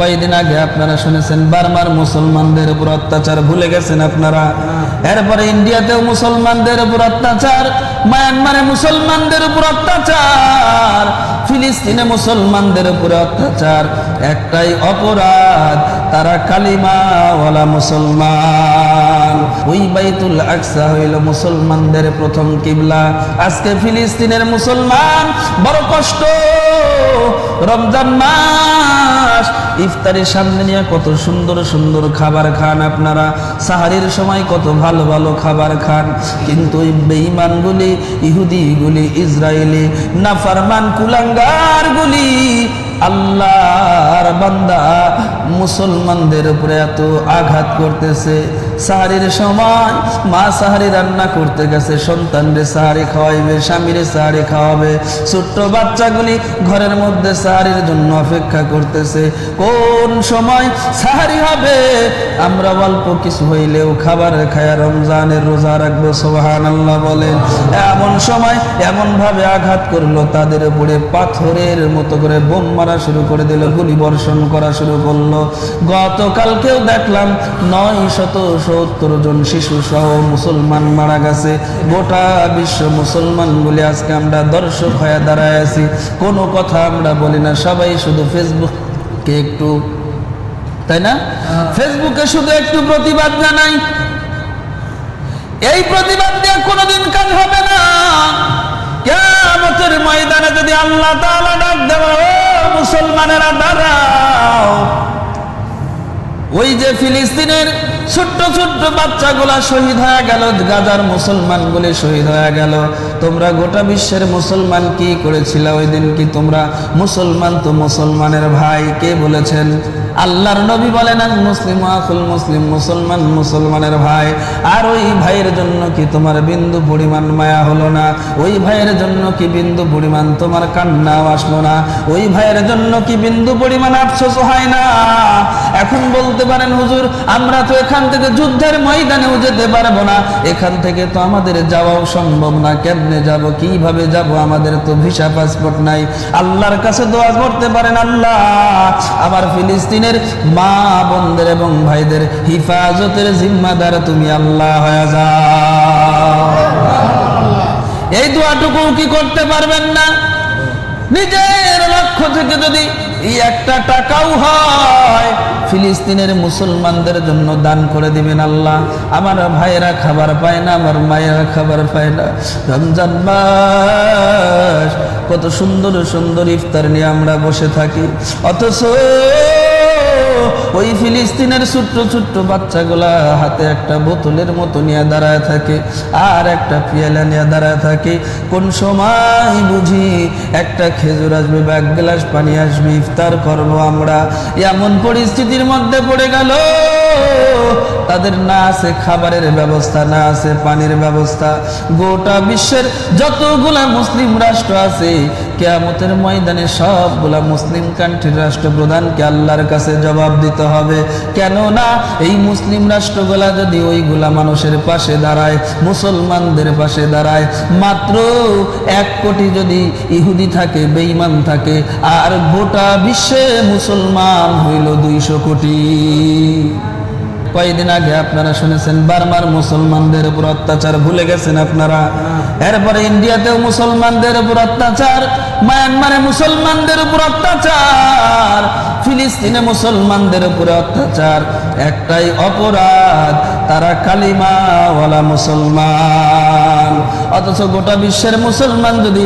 কয়েকদিন আগে আপনারা শুনেছেন, বার্মার মুসলমানদের উপর অত্যাচার, ভুলে গেছেন আপনারা? এরপরে ইন্ডিয়াতেও মুসলমানদের উপর অত্যাচার, মায়ানমারে মুসলমানদের উপর অত্যাচার, ফিলিস্তিনে মুসলমানদের উপরে অত্যাচার। একটাই অপরাধ, তারা কালিমাওয়ালা মুসলমান। ওই বাইতুল আকসা হইল মুসলমানদের প্রথম কিবলা। আজকে ফিলিস্তিনের মুসলমান, বড় কষ্ট। রমজান মাস ইফতারের সামনে নিয়ে কত সুন্দর সুন্দর খাবার খান আপনারা। সাহারির সময় কত ভালো ভালো খাবার খান। কিন্তু ওই বেঈমানগুলি, ইহুদিগুলি ইসরায়েলি নাফারমান, কুলাঙ্গারগুলি, আল্লাহর বান্দা মুসলমানদের উপরে এত আঘাত করতেছে। সাহারির সময় মা সাহারি রান্না করতে গেছে, সন্তানরে সাহারি খাওয়াইবে, স্বামীরে সাহারি খাওয়াবে। ছোট্ট বাচ্চাগুলি ঘরের মধ্যে সাহারির জন্য অপেক্ষা করতেছে। কোন সময় সাহারি হবে? আমরা অল্প কিছু হইলেও খাবার খায়া রমজানের রোজা রাখব সোহান আল্লাহ বলেন। এমন সময় এমন ভাবে আঘাত করল, তাদের উপরে পাথরের মতো করে বোম মারা শুরু করে দিল, গুলি বর্ষণ করা শুরু করল। গতকালকেও দেখলাম নয় শত সত্তর জন শিশু সহ মুসলমান মারা গেছে। গোটা বিশ্ব মুসলমান বলে আজকে আমরা দর্শক হয়ে দাঁড়ায় আছি। কোনো কথা আমরা বলি না সবাই শুধু ফেসবুককে একটু তাই না? ফেসবুকে শুধু একটু প্রতিবাদ জানাই। এই প্রতিবাদ দিয়ে কোনোদিন কাজ হবে না। কেমতের ময়দানে যদি আল্লাহ তাআলা ডাক দেওয়া ও মুসলমানেরা দাঁড়াও। ওই যে ফিলিস্তিনের ছোট্ট ছোট্ট বাচ্চাগুলা শহীদ হয়ে গেল, গাজার মুসলমানগুলি শহীদ হয়ে গেল। তোমরা গোটা বিশ্বের মুসলমান কি করেছিল ওই দিন কি তোমরা? মুসলমান তো মুসলমানের ভাই, কে বলেছেন? আল্লাহর নবী বলেন মুসলিম আকুল মুসলিম, মুসলমান মুসলমানের ভাই। আর ওই ভাইয়ের জন্য কি তোমার বিন্দু পরিমাণ মায়া হলো না? ওই ভাইয়ের জন্য কি বিন্দু পরিমাণ তোমার কান্নাও আসলো না? ওই ভাইয়ের জন্য কি বিন্দু পরিমাণ আফসোস হয় না? এখন বলতে পারেন, হুজুর, আমরা তো এখান থেকে যুদ্ধের ময়দানেও যেতে পারব না। এখান থেকে তো আমাদের যাওয়াও সম্ভব না। কেমনে যাব, কীভাবে যাব? আমাদের তো ভিসা পাসপোর্ট নাই। আল্লাহর কাছে দোয়া করতে পারেন আল্লাহ। আমার ফিলিস্তিনের মা বোনদের এবং ভাইদের হিফাজতের জিম্মাদার তুমি আল্লাহ হয়ে যাও। এই দোয়াটুকু কি করতে পারবেন না? নিজের লক্ষ্য থেকে যদি একটা টাকাও হয় ফিলিস্তিনের মুসলমানদের জন্য দান করে দিবেন আল্লাহ। আমার ভাইয়েরা খাবার পায় না, আমার মায়েরা খাবার পায় না। রমজান মাস, কত সুন্দর সুন্দর ইফতার নিয়ে আমরা বসে থাকি। অথচ ওই ফিলিস্তিনের ছোট্ট ছোট্ট বাচ্চাগুলা হাতে একটা বোতলের মতো নিয়ে দাঁড়ায় থাকে, আর একটা পিয়ালা নিয়ে দাঁড়ায় থাকে। কোন সময় বুঝি একটা খেজুর আসবে বা এক গ্লাস পানি আসবে, ইফতার করব আমরা। এমন পরিস্থিতির মধ্যে পড়ে গেল, তাদের না আছে খাবারের ব্যবস্থা, না আছে পানির ব্যবস্থা। গোটা বিশ্বের যতগুলা মুসলিম রাষ্ট্র আছে, কেয়ামতের ময়দানে সবগুলা মুসলিম কান্ট্রির রাষ্ট্রপ্রধানকে আল্লাহর কাছে জবাব দিতে হবে। কেননা এই মুসলিম রাষ্ট্রগুলা যদি ওইগুলা মানুষের পাশে দাঁড়ায়, মুসলমানদের পাশে দাঁড়ায়, মাত্র এক কোটি যদি ইহুদি থাকে, বেঈমান থাকে, আর গোটা বিশ্বে মুসলমান হইল দুইশো কোটি। কয়েকদিন আগে আপনারা শুনেছেন, বার্মার মুসলমানদের উপর অত্যাচার, ভুলে গেছেন আপনারা? এরপরে ইন্ডিয়াতেও মুসলমানদের উপর অত্যাচার, মায়ানমারে মুসলমানদের উপর অত্যাচার ফিলিস্তিনে মুসলমানদের উপরে অত্যাচার একটাই অপরাধ তারা কালিমাওয়ালা মুসলমান। অথচ গোটা বিশ্বের মুসলমান যদি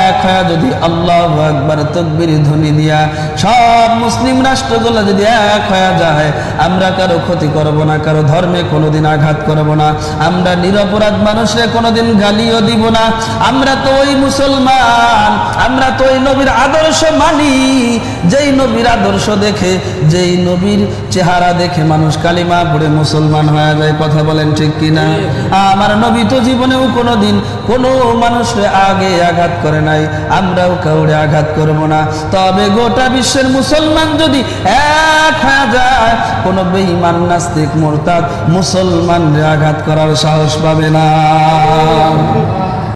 এক হয়ে যদি আল্লাহ একবার তকবির ধ্বনি দিয়া সব মুসলিম রাষ্ট্রগুলো যদি এক হয়ে যায় আমরা কারও ক্ষতি করব না কারও ধর্মে কোনোদিন আঘাত করব না আমরা নিরপরাধ মানুষরে কোনোদিন গালিও দিব না আমরা তো ওই মুসলমান আমরা তো ওই নবীর আদর্শ মানি যেই নবীর আদর্শ দেখে যেই নবীর চেহারা দেখে মানুষ কালিমা পড়ে মুসলমান হয়ে যায় কথা বলেন ঠিক কিনা? আমার নবী তো জীবনেও কোনোদিন কোনো মানুষের আগে আঘাত করে নাই। আমরাও কাউরে আঘাত করব না। তবে গোটা বিশ্বের মুসলমান যদি এক হাজার কোনো বেঈমান, নাস্তিক, মোরতাদ মুসলমানরে আঘাত করার সাহস পাবে না।